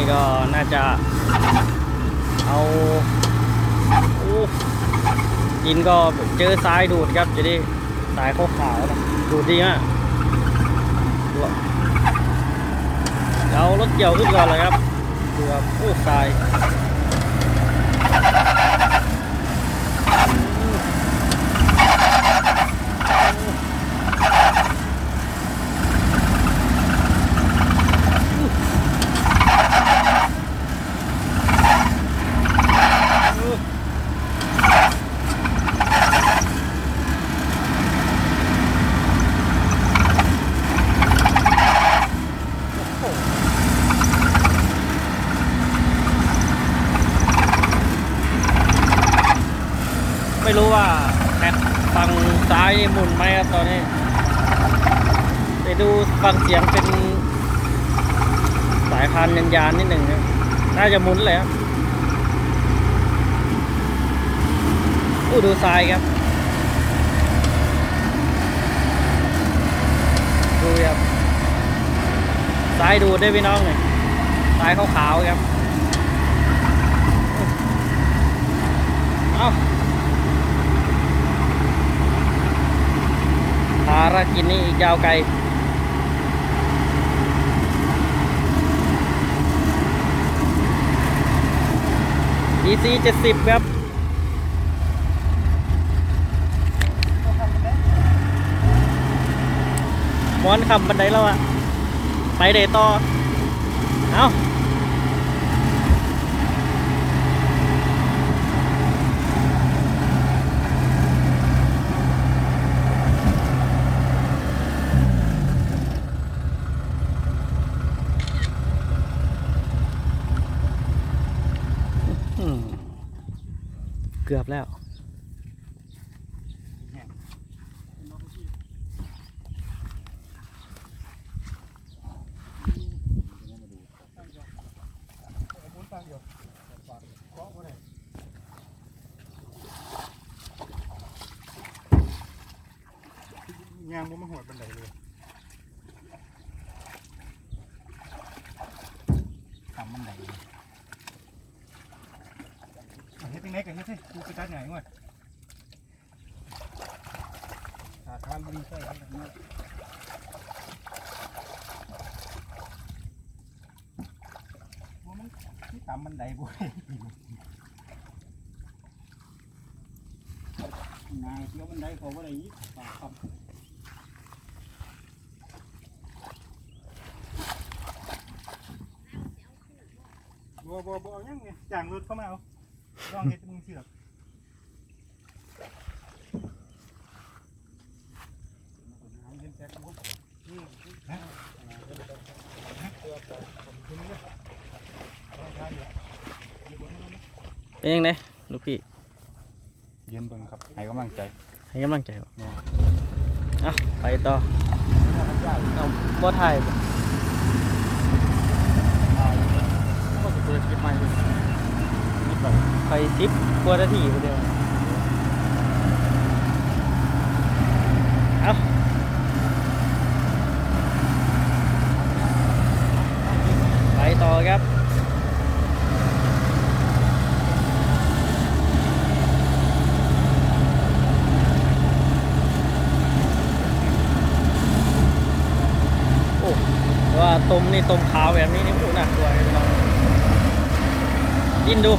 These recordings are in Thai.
นี่ก็น่าจะเอาอ้กินก็เจอทรายดูดครับจะได้สายขาวๆนะดูดดีมากดูอะเดี๋ยวเอารถเกี่ยวขึ้นก่อนเลยครับดูครับโอ้ทราย ไม่รู้ ว่าแม็กฝั่งซ้ายหมุนไหมครับตอนนี้ไปดูฟังเสียงเป็นสายพานยันยานนิดหนึ่งครับน่าจะหมุนเลยครับอู้ดูทรายครับ ดูครับทรายดูได้พี่น้องเลยทรายขาวๆครับ เอา ภารกิจนี้อีกยาวไกล DC 70 ครับม้อนคำบันไดแล้วอะไปเดต่อ เอาอืมเกือบ แล้วยางมันมาหอดบันไดเลยทำบันไดเลยเอาเฮ็ดยังไงกันเฮ็ดสิกูไปตัดไหนวะหาทางดีใช่ครับเนี่ยว่ามันที่ตามบันไดบ่ได้นายเที่ยวบันไดเขาบ่ได้ยิบปากคำบัวบัวบัวยังไงจ่างรถเข้ามาเอาลองเฮ็ดมึงสิหรอกฮะ เป็นยังไงลูกพี่เย็นเบิ่งครับให้กำลังใจให้กำลังใจบ่เอาไปต่อเอาบ่ถ่ายบ่ก็สิเปิดคลิปใหม่เลยไปสิบกว่านาทีคนเดียวเอาไปต่อครับ โอ้ว่า ต้มนี่ต้มขาวแบบนี้นี่โอ้หนักตัวเลยพี่น้องกินดู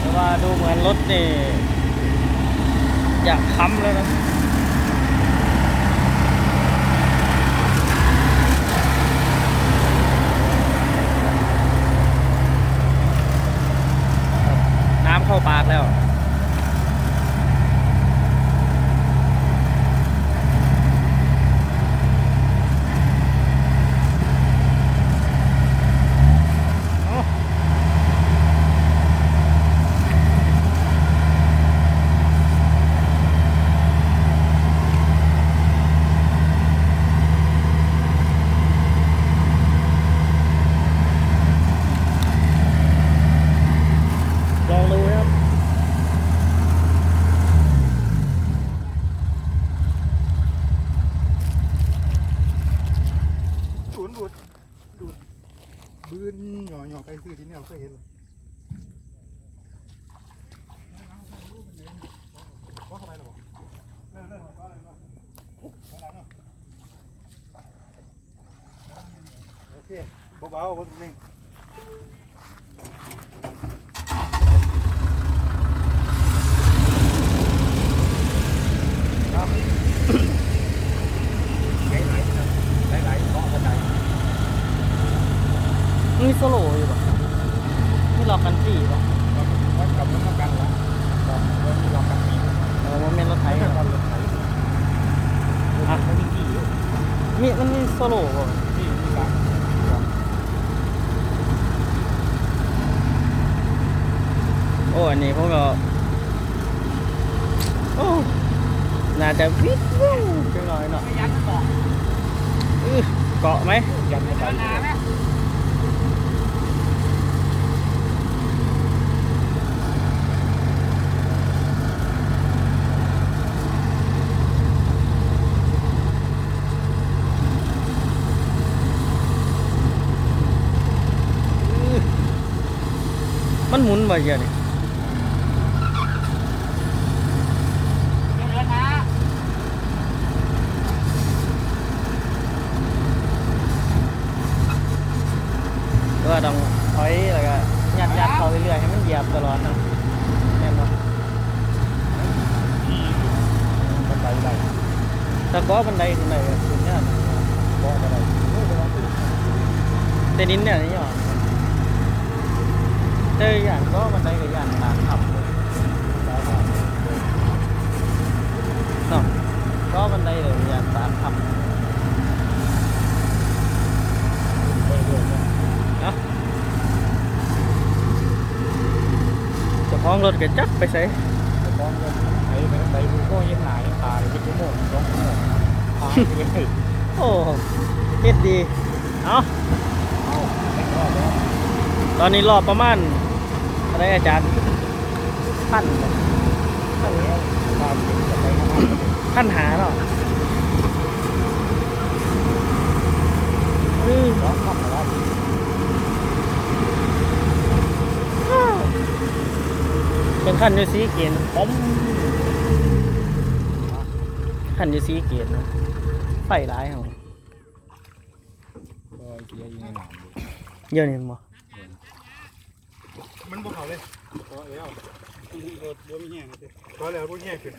แต่ว่าดูเหมือนรถนี่อยากค้ำแล้วนะ หยอกไปซื้อที่เนี่ยเคยเห็นเลยว่าเข้าไปหรอเริ่มเริ่มว่าอะไรวะข้างหลังเนาโอเคเบาๆบนนึง มีโซโล่อยู่ป่ะมีล็อกกันสี่ป่ะเออมันเป็นรถไถเหรออะ มีมันมีโซโล่ป่ะโอ้อันนี้พวกเราโอ้น่าจะวิดวู้จังหน่อยเนาะอื้อเกาะไหมมันหมุนบ่เยอะ นี่ก็ต้องถอยแล้วก็ยัดยัดเข้าเรื่อยๆให้มันเหยียบตลอดนะแม่นบ่ถ้าก้อบันไดขึ้นได้ก็ขึ้นเนี่ยแต่ดินเนี่ยนี่หรอ เจออย่างก็มันได้กับอย่างร้านขับเลยสองก็มันได้เลยอย่างร้ามขับจะพ้องรถกับจักไปใส่จะพ้องรถไปไปไปดูก็ยังหนายตาเป็นชั่วโมงสองชั่วโมงตายเลยโอ้เฮ็ดดี เอาตอนนี้รอประมาณ อะไรอาจารย์พันบ่พันหาเนาะอืมเป็นขั้นอยูซีเกนป้อมขั้นอยูซีเกนนะไฟร้ายของเยอะนี่บ่มัน บ่เขาเลยพอแล้วรถบ่มีแห้งเลยพอแล้วบ่แห้งขึ้น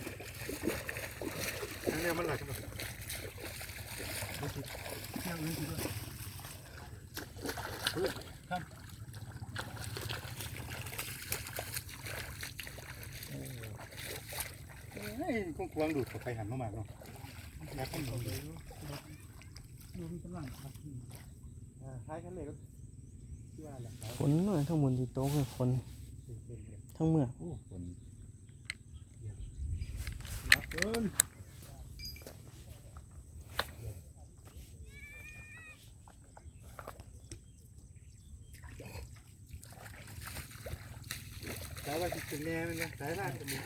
อันนี้มันหลักกันคงควงดูดเข้าไปหันมามากเนาะแล้วก็หมุนเลยดูมันกำลังครับอ่าท้ายกันเลยก็ที่ว่าแหละ ฝนเมื่อทั้งหมดที่โต๊ะคือฝนทั้งเมื่อรับเอิ้นสาว่าสิถึงแน่มันนะสายล่างจะมี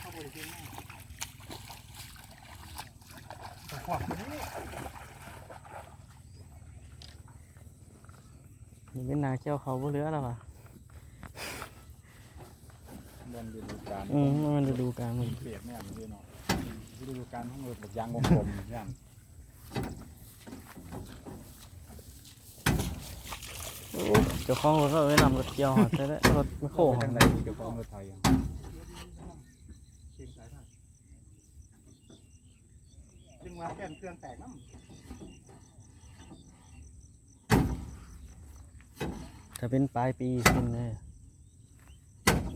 ข้าบนี้าแต่ขวามั นนี่นี่เป็นนาเจ้าเขาบ่เหลือแล้วอะบนฤดูกาลอืมมันฤดูกาลมันเปรียบเนี่ยมันเนาะฤดูกาลของรถแบบยางวงกลมเนี่ยโอ้เจ้าของรถก็เอาไว้นำรถเกี่ยวหอดใช่ไหมรถไม่โค้งทางใดเกี่ยวกับรถไทยเชียงสายล่างจึงว่าแก่นเครื่องแตกน้ำ ถ้าเป็นปลายปีขึ้นเลย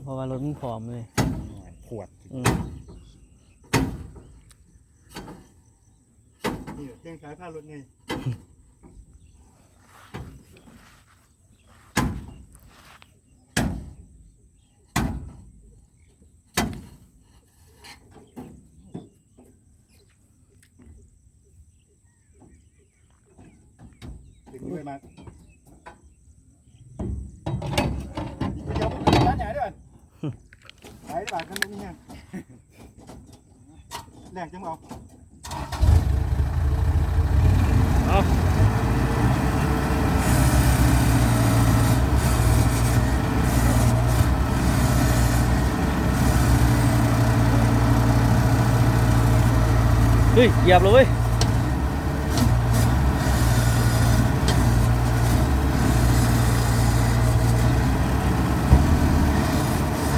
เพราะว่ารถมันผอมเลยขวดอืมนี่เชียงสายพารถไงถึงเลยมา แหลกจังเอาเอฮ้ยเหยีบเลย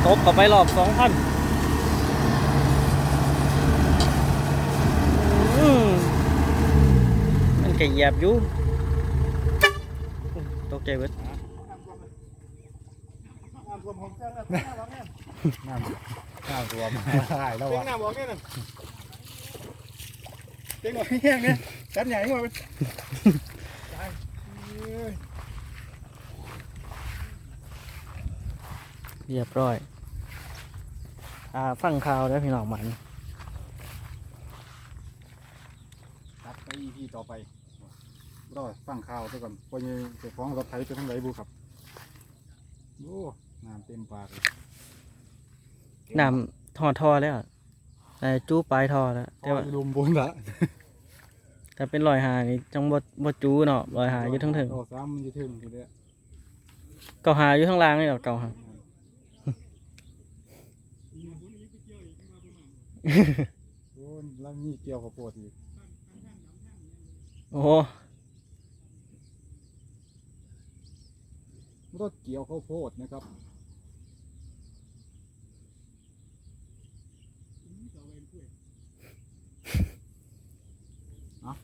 ตบกลับไปรอบสองพัน ก็เหยียบอยู่ตกใจเบิดน้ำท่วมผมแจ้งแล้วน้ำบอกแน่น้ำน้ำตัวมาหายแล้วเต็งวะน้ำบอกแน่น่ะเต็งบอกแห้งเนี่ยจัดใหญ่กว่ามันตายเอ้ยเรียบร้อย อ่า ฟังข่าวแล้วพี่น้องมันตัดไปอีพีต่อไป รอฟังข่าวซะก่อนพอยังจะฟ้องรถไถไปทางไหนบุครับโอ้น้ำเต็มปากเลยน้ำทอทอแล้วแต่จูปลายทอแล้วแต่แต่ว่าว่าลุมบนละแต่เป็นรอยหานี่จังบ่บ่จูเนาะรอยหาอยู่ทั้งถึงโอ้ซ้ำมันจะถึงทีเดียวเก่าหาอยู่ทั้งล่างนี่ดอกเก่าหาโอ้แล้วมีเกี่ยวกับโพดอีกโอ้โห รถเกี่ยวข้าวโพดนะครับเอา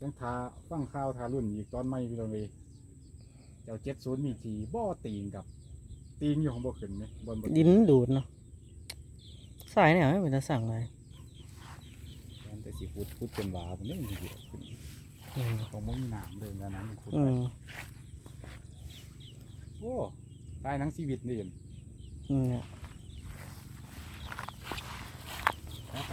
จังทาฟังข่าวทารุ่นอีกตอนไม่พี่น้องเลยเจ้าเจ็ดศูนย์มีทีบ่อตีงกับ ตีงอยู่ของบ่ขึ้นไหมบนบนดินดูดเนาะสายเนี่ยไม่เป็นจะสั่งเลยแต่สีพุดพุดเป็นหวาผมนี่มันเดียวขึ้นอืมของมันมีหนามเลยนะนั้นมันพุดอืม โอ้ตายทั้งชีวิตนี่เองอืม ไป